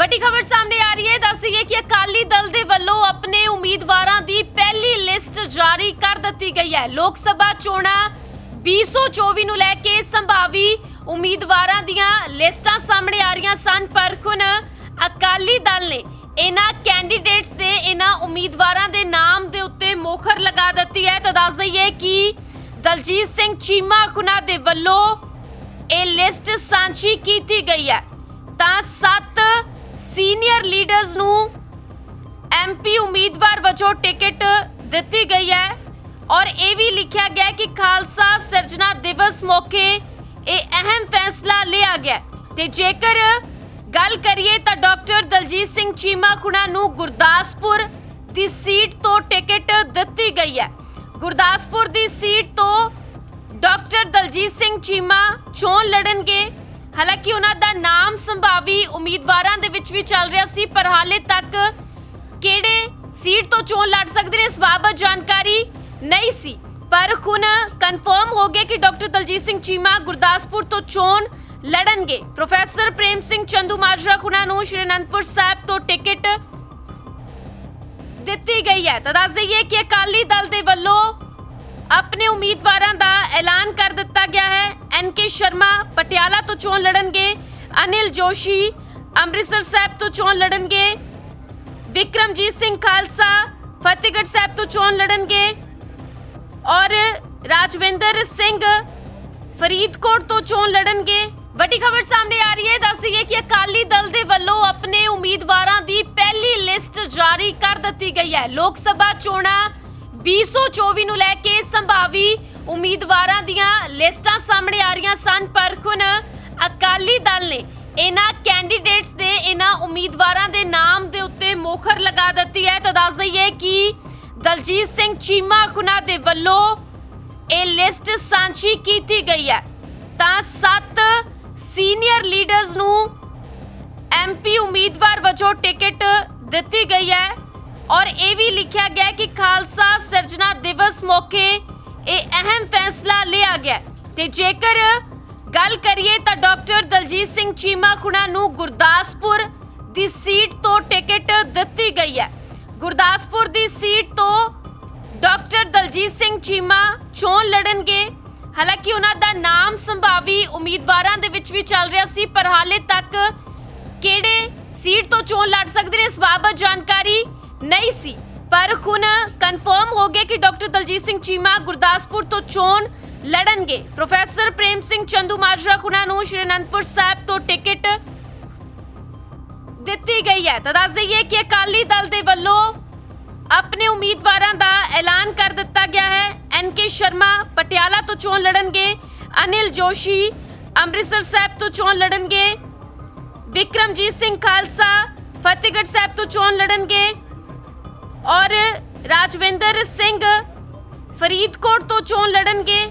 ਵੱਡੀ ਖਬਰ ਸਾਹਮਣੇ ਆ ਰਹੀ ਹੈ। ਦੱਸੀਏ ਕਿ ਅਕਾਲੀ ਦਲ ਦੇ ਵੱਲੋਂ ਆਪਣੇ ਉਮੀਦਵਾਰਾਂ ਦੀ ਪਹਿਲੀ ਲਿਸਟ ਜਾਰੀ ਕਰ ਦਿੱਤੀ ਗਈ ਹੈ। ਲੋਕ ਸਭਾ ਚੋਣਾਂ 2024 ਨੂੰ ਲੈ ਕੇ ਸੰਭਾਵੀ ਉਮੀਦਵਾਰਾਂ ਦੀਆਂ ਲਿਸਟਾਂ ਸਾਹਮਣੇ ਆ ਰਹੀਆਂ ਸਨ, ਪਰ ਹੁਣ ਅਕਾਲੀ ਦਲ ਨੇ ਇਹਨਾਂ ਕੈਂਡੀਡੇਟਸ ਦੇ ਇਹਨਾਂ ਉਮੀਦਵਾਰਾਂ ਦੇ ਨਾਮ ਦੇ ਉੱਤੇ ਮੋਹਰ ਲਗਾ ਦਿੱਤੀ ਹੈ। ਤਾਂ ਦੱਸ ਦਈਏ ਕਿ ਦਲਜੀਤ ਸਿੰਘ ਚੀਮਾ ਖੁਨਾ ਦੇ ਵੱਲੋਂ ਇਹ ਲਿਸਟ ਸਾਂਝੀ ਕੀਤੀ ਗਈ ਹੈ। ਤਾਂ ਸੱਤ ਸੀਨੀਅਰ ਲੀਡਰਸ ਨੂੰ ਐਮਪੀ ਉਮੀਦਵਾਰ ਵਜੋਂ ਟਿਕਟ ਦਿੱਤੀ ਗਈ ਹੈ। ਔਰ ਇਹ ਵੀ ਲਿਖਿਆ ਗਿਆ ਕਿ ਖਾਲਸਾ ਸਿਰਜਣਾ ਦਿਵਸ ਮੌਕੇ ਇਹ ਅਹਿਮ ਫੈਸਲਾ ਲਿਆ ਗਿਆ ਤੇ ਜੇਕਰ ਗੱਲ ਕਰੀਏ ਤਾਂ ਡਾਕਟਰ ਦਲਜੀਤ ਸਿੰਘ ਚੀਮਾ ਖੁਣਾ ਨੂੰ ਗੁਰਦਾਸਪੁਰ ਦੀ ਸੀਟ ਤੋਂ ਟਿਕਟ ਦਿੱਤੀ ਗਈ ਹੈ। ਗੁਰਦਾਸਪੁਰ ਦੀ ਸੀਟ ਤੋਂ ਡਾਕਟਰ ਦਲਜੀਤ ਸਿੰਘ ਚੀਮਾ ਚੋਣ ਲੜਨਗੇ। ਹਾਲਾਂਕਿ ਉਹਨਾਂ ਦਾ ਨਾਮ ਸੰਭਾਵੀ ਉਮੀਦਵਾਰਾਂ ਦੇ ਵਿੱਚ ਵੀ ਚੱਲ ਰਿਹਾ ਸੀ, ਪਰ ਹਾਲੇ ਤੱਕ ਕਿਹੜੇ ਸੀਟ ਤੋਂ ਚੋਣ ਲੜ ਸਕਦੇ ਨੇ ਇਸ ਬਾਬਤ ਜਾਣਕਾਰੀ ਨਹੀਂ ਸੀ। ਪਰ ਹੁਣ ਕਨਫਰਮ ਹੋ ਗਿਆ ਕਿ ਡਾਕਟਰ ਦਲਜੀਤ ਸਿੰਘ ਚੀਮਾ ਗੁਰਦਾਸਪੁਰ ਤੋਂ ਚੋਣ ਲੜਨਗੇ। ਪ੍ਰੋਫੈਸਰ ਪ੍ਰੇਮ ਸਿੰਘ ਚੰਦੂ ਮਾਜਰਾ ਖੁਨਾ ਨੂੰ ਸ਼੍ਰੀ ਅਨੰਦਪੁਰ ਸਾਹਿਬ ਤੋਂ ਟਿਕਟ ਦਿੱਤੀ ਗਈ ਹੈ। ਤਾਂ ਦੱਸ ਦਈਏ ਕਿ ਅਕਾਲੀ ਦਲ ਦੇ ਵੱਲੋਂ ਆਪਣੇ ਉਮੀਦਵਾਰਾਂ ਦਾ ਐਲਾਨ ਕਰ ਐਨ ਕੇ ਸ਼ਰਮਾ ਪਟਿਆਲਾ ਤੋਂ ਚੋਣ ਲੜਨਗੇ, ਅਨਿਲ ਜੋਸ਼ੀ, ਅੰਮ੍ਰਿਤਸਰ ਸਾਹਿਬ ਤੋਂ ਚੋਣ ਲੜਨਗੇ, ਵਿਕਰਮਜੀਤ ਸਿੰਘ ਖਾਲਸਾ, ਫਤਿਹਗੜ੍ਹ ਸਾਹਿਬ ਤੋਂ ਚੋਣ ਲੜਨਗੇ ਔਰ ਰਾਜਵਿੰਦਰ ਸਿੰਘ ਫਰੀਦਕੋਟ ਤੋਂ ਚੋਣ ਲੜਨਗੇ। ਵੱਡੀ ਖਬਰ ਸਾਹਮਣੇ ਆ ਰਹੀ ਹੈ ਦੱਸੀਏ ਕਿ ਅਕਾਲੀ ਦਲ ਦੇ ਵੱਲੋਂ ਆਪਣੇ ਉਮੀਦਵਾਰਾਂ ਦੀ ਪਹਿਲੀ ਲਿਸਟ ਜਾਰੀ ਕਰ ਦਿੱਤੀ ਗਈ ਹੈ। ਲੋਕ ਸਭਾ ਚੋਣਾਂ 2024 ਨੂੰ ਲੈ ਕੇ ਸੰਭਾਵੀ ਉਮੀਦਵਾਰਾਂ ਦੀਆਂ ਲਿਸਟਾਂ ਸਾਹਮਣੇ ਆ ਰਹੀਆਂ ਸਨ, ਪਰ ਹੁਣ ਅਕਾਲੀ ਦਲ ਨੇ ਇਹਨਾਂ ਕੈਂਡੀਡੇਟਸ ਦੇ, ਇਹਨਾਂ ਉਮੀਦਵਾਰਾਂ ਦੇ ਨਾਮ ਦੇ ਉੱਤੇ ਮੋਹਰ ਲਗਾ ਦਿੱਤੀ ਹੈ। ਤਾਂ ਦੱਸ ਦਈਏ ਕਿ ਦਲਜੀਤ ਸਿੰਘ ਚੀਮਾ ਖੁਨਾ ਦੇ ਵੱਲੋਂ ਇਹ ਲਿਸਟ ਸਾਂਝੀ ਕੀਤੀ ਗਈ ਹੈ। ਤਾਂ ਸੱਤ ਸੀਨੀਅਰ ਲੀਡਰਸ ਨੂੰ ਐਮਪੀ ਉਮੀਦਵਾਰ ਵਜੋਂ ਟਿਕਟ ਦਿੱਤੀ ਗਈ ਹੈ। ਔਰ ਇਹ ਵੀ ਲਿਖਿਆ ਗਿਆ ਕਿ ਖਾਲਸਾ ਸਿਰਜਣਾ ਦਿਵਸ ਮੌਕੇ ਇਹ ਅਹਿਮ ਫੈਸਲਾ ਲਿਆ ਗਿਆ ਤੇ ਜੇਕਰ ਗੱਲ ਕਰੀਏ ਤਾਂ ਡਾਕਟਰ ਦਲਜੀਤ ਸਿੰਘ ਚੀਮਾ ਖੁਣਾ ਨੂੰ ਗੁਰਦਾਸਪੁਰ ਦੀ ਸੀਟ ਤੋਂ ਟਿਕਟ ਦਿੱਤੀ ਗਈ ਹੈ। ਗੁਰਦਾਸਪੁਰ ਦੀ ਸੀਟ ਤੋਂ ਡਾਕਟਰ ਦਲਜੀਤ ਸਿੰਘ ਚੀਮਾ ਚੋਣ ਲੜਨਗੇ। ਹਾਲਾਂਕਿ ਉਹਨਾਂ ਦਾ ਨਾਮ ਸੰਭਾਵੀ ਉਮੀਦਵਾਰਾਂ ਦੇ ਵਿੱਚ ਵੀ ਚੱਲ ਰਿਹਾ ਸੀ, ਪਰ ਹਾਲੇ ਤੱਕ ਕਿਹੜੇ ਸੀਟ ਤੋਂ ਚੋਣ ਲੜ ਸਕਦੇ ਨੇ ਇਸ ਬਾਬਤ ਜਾਣਕਾਰੀ ਨਹੀਂ ਸੀ। ਪਰ ਹੁਣ ਕਨਫਰਮ ਹੋ ਗਿਆ ਕਿ ਡਾਕਟਰ ਦਲਜੀਤ ਸਿੰਘ ਚੀਮਾ ਗੁਰਦਾਸਪੁਰ ਤੋਂ ਚੋਣ ਲੜਨਗੇ। ਪ੍ਰੋਫੈਸਰ ਪ੍ਰੇਮ ਸਿੰਘ ਚੰਦੂ ਮਾਜਰਾ ਖੁਨਾ ਨੂੰ ਸ਼੍ਰੀ ਅਨੰਦਪੁਰ ਸਾਹਿਬ ਤੋਂ ਟਿਕਟ ਦਿੱਤੀ ਗਈ ਹੈ। ਤਾਂ ਦੱਸ ਦਈਏ ਕਿ ਅਕਾਲੀ ਦਲ ਦੇ ਵੱਲੋਂ ਆਪਣੇ ਉਮੀਦਵਾਰਾਂ ਦਾ ਐਲਾਨ ਕਰ ਦਿੱਤਾ ਗਿਆ ਹੈ। ਐਨ ਕੇ ਸ਼ਰਮਾ ਪਟਿਆਲਾ ਤੋਂ ਚੋਣ ਲੜਨਗੇ, ਅਨਿਲ ਜੋਸ਼ੀ ਅੰਮ੍ਰਿਤਸਰ ਸਾਹਿਬ ਤੋਂ ਚੋਣ ਲੜਨਗੇ, ਵਿਕਰਮਜੀਤ ਸਿੰਘ ਖਾਲਸਾ ਫਤਿਹਗੜ੍ਹ ਸਾਹਿਬ ਤੋਂ ਚੋਣ ਲੜਨਗੇ। ਔਰ ਰਾਜਵਿੰਦਰ ਸਿੰਘ ਫਰੀਦਕੋਟ ਤੋਂ ਚੋਣ ਲੜਨਗੇ।